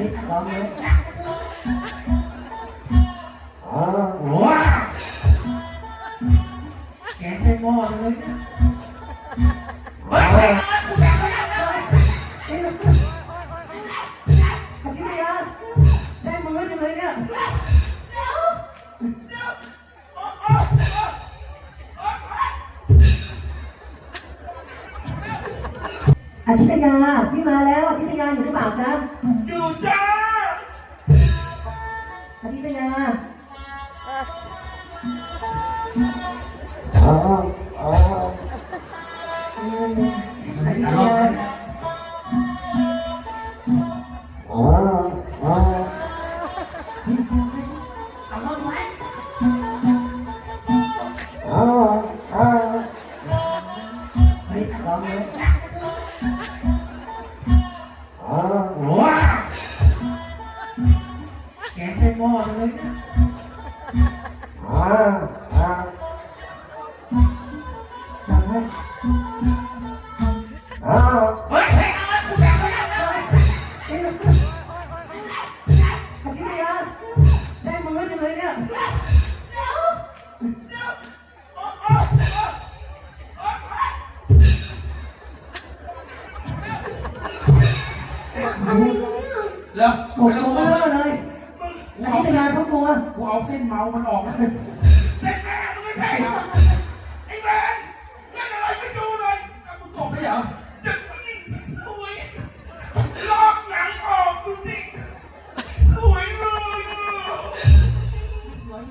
ฮ้ยลองเลยอ๋อว้าแกงไม่หม้อเลย อาทิตยาพี่มาแล้วอาทิตยาอยู่หรือเปล่าจ๊ะอยู่จ้าอาทิตยา อ๋ออ๋อลองไว้อ๋อเฮ้ยเอ้ยอาทิตยาได้มือจังเลยเนี่ยแล้วกดลงมาเลยอาทิตยาเขากลัว กูเอาเส้นเมาส์มันออกนะเส้นแม่มึงไม่ ใช่เหรอไอ้แมนเล่นอะไรไม่ดูเลยเอามึงกบไปเหรอเด็กผู้หญิงสวยๆลอกหนังออกดูดิสวยเลย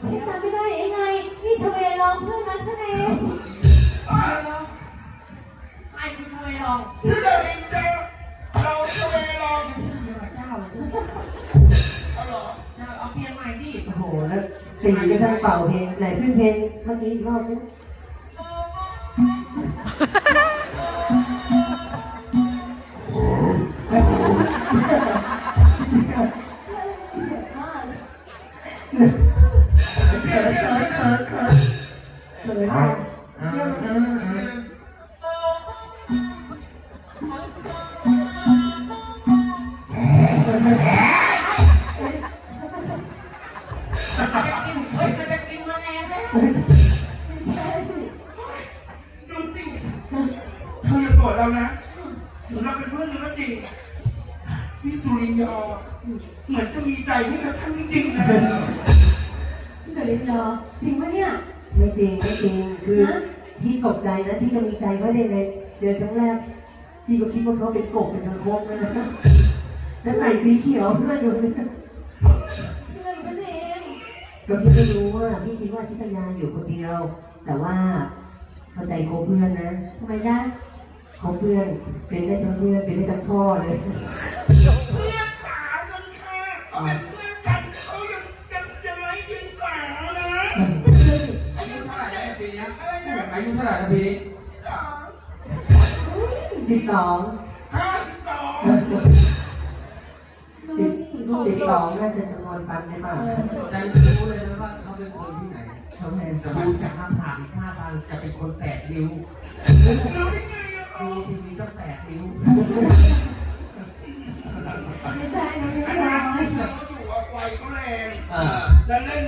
ที่จำไม่ได้ยังไง นี่ชเวลองเพื่อนรักฉันเองใครคือชเวลองชื่อ เอาเปลี่ยนใหม่ดิโอ้โหแล้วตีก็ช่างเป่าเพลงไหนขึ้นเพลงเมื่อกี้อีกรอบนึงเขินเขินเขินเขินเขินเขิน โกรธเรานะถึงเราเป็นเพื่อนกันก็จริงพี่สุรินยอเหมือนจะมีใจให้กับท่านจริงๆนะพี่สลินยอจริงปะเนี่ยไม่จริงไม่จริงคือพี่ตกใจนะพี่จะมีใจเขาได้ไงเจอครั้งแรกพี่ก็คิดว่าเขาเป็นกบเป็นทางโคกนะแล้วใส่สีเขียวด้วยดูเนี่ยเพื่อนฉันเองก็พี่ไม่รู้ว่าพี่คิดว่าทิตยาอยู่คนเดียว แต่ว่าเข้าใจโคบเพื่อนนะทำไมจ๊ะ โคบเพื่อนเป็นได้ทั้งเพื่อนเป็นได้ทั้งพ่อเลยเพื่อนสาวกันค่ะเขาเป็นเพื่อนกันเขายังยังยังไร้เดียงสานะอายุเท่าไหร่แล้วปีนี้อะไรนะอายุเท่าไหร่แล้วปีนี้สิบสองห้าสิบสองดูสิบสิสิบสองน่าจะจำนวนฟันได้ป่ะแต่รู้เลยนะว่าเขาเป็นคนที่ไหนทำไมแต่ดูจากหน้าผากอีกท่าทางจะเป็นคนแปดนิ้วรู้ได้ไงอะ ดูทีวีก็แปดนิ้วไม่ใช่นะขพี่นาดน้อยที่เราอยู่อะไฟเขาแรงเออ แล้วเล่น